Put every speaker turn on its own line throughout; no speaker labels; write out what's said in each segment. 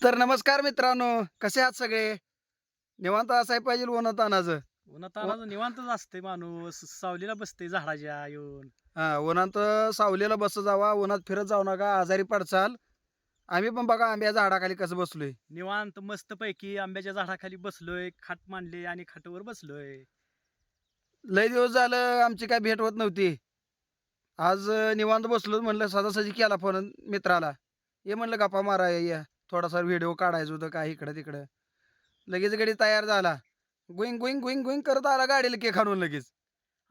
तर नमस्कार मित्रांनो कसे आहात सगळे? निवांत असाय पाहिजे उन्हात अनाचं
उन्हात अनाचं निवांतच असते माणूस. सावलीला बसते झाडाच्या येऊन.
हा उन्हात सावलीला बस जावा उन्हात फिरत जाऊ नका आजारी पडचाल. आम्ही पण बघा आंब्या झाडाखाली कसं बसलोय.
निवांत मस्त पैकी आंब्याच्या झाडाखाली बसलोय खाट मांडले आणि खाटावर बसलोय.
लय दिवस झालं आमची काय भेट होत नव्हती. आज निवांत बसलो म्हणलं सजासजी केला फोन मित्राला. ये म्हणलं गप्पा मारा या. थोडासा व्हिडिओ काढायचं होतं काय इकडं तिकडं. लगेच गडी तयार झाला. गुईंग गुईंग गुईंग गुईंग करत आला गाडीला केक आणून लगेच.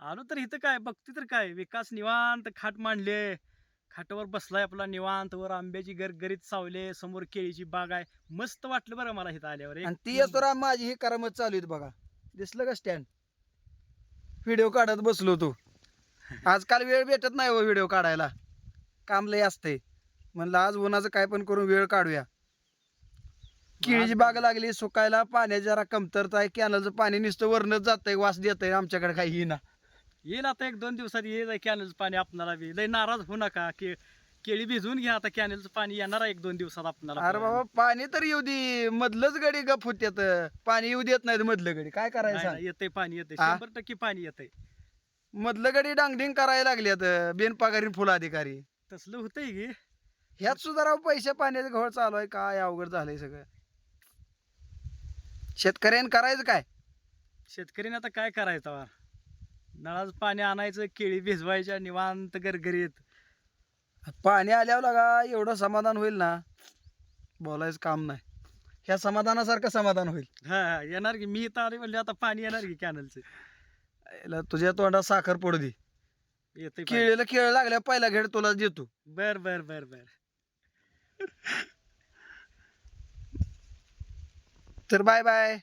आलो तर इथं काय? बघते तर काय? विकास निवांत खाट मांडले. खाटावर बसलाय आपला निवांत. वर आंब्याची गरगरीत सावले. समोर केळीची बाग आहे. मस्त वाटलं बरं मला इथं आल्यावर.
आणि ती तर माझी ही करामत चालू आहे बघा. दिसलं का स्टँड व्हिडिओ काढत बसलो तू. आजकाल वेळ भेटत नाही हो व्हिडिओ काढायला. काम लय असते म्हणलं आज उन्हाचं काय पण करून वेळ काढूया. केळीची बाग लागली सुकायला पाण्याची जरा कमतरता आहे कॅनलचं पाणी नुसतं वरणच जातंय वास देतंय आमच्याकडे काही ना
येईल आता एक दोन दिवसात येईल कॅनलचं पाणी आपणाला बी. लय नाराज होऊ नका के केळी भिजवून घ्या आता कॅनलचं पाणी येणार आहे एक दोन दिवसात आपणाला
अरे बाबा पाणी तर येऊ दे मधलंच गडी गप होत्यात पाणी येऊ देत नाही मधलं गडी काय करायचं
येतंय पाणी येतंय.
हा?
शंभर टक्के पाणी येतंय.
मधलं गडी डांगडिंग करायला लागल्यात बिनपगारी फुल अधिकारी.
तसलं होतंय की.
ह्यात सुद्धा राव पैसे पाण्याचे घोळ चालू आहे काय अवघड झालंय सगळं. शेतकऱ्यानं करायचं काय?
शेतकऱ्याने आता काय करायचं बा? नळाचं पाणी आणायचं केळी भिजवायच्या निवांत गरगरीत
पाणी आल्यावर लागा एवढं समाधान होईल ना? बोलायचं काम नाही. ह्या समाधानासारखं समाधान होईल.
हा येणार की? मी इथं आले म्हणजे आता पाणी येणार की कॅनलचं?
याला तुझ्या तोंडात साखर पडू दे.
पाणी.
केळीला केळ लागल्या पहिला घेड तुला देतो.
बर बर बर बर.
तर बाय बाय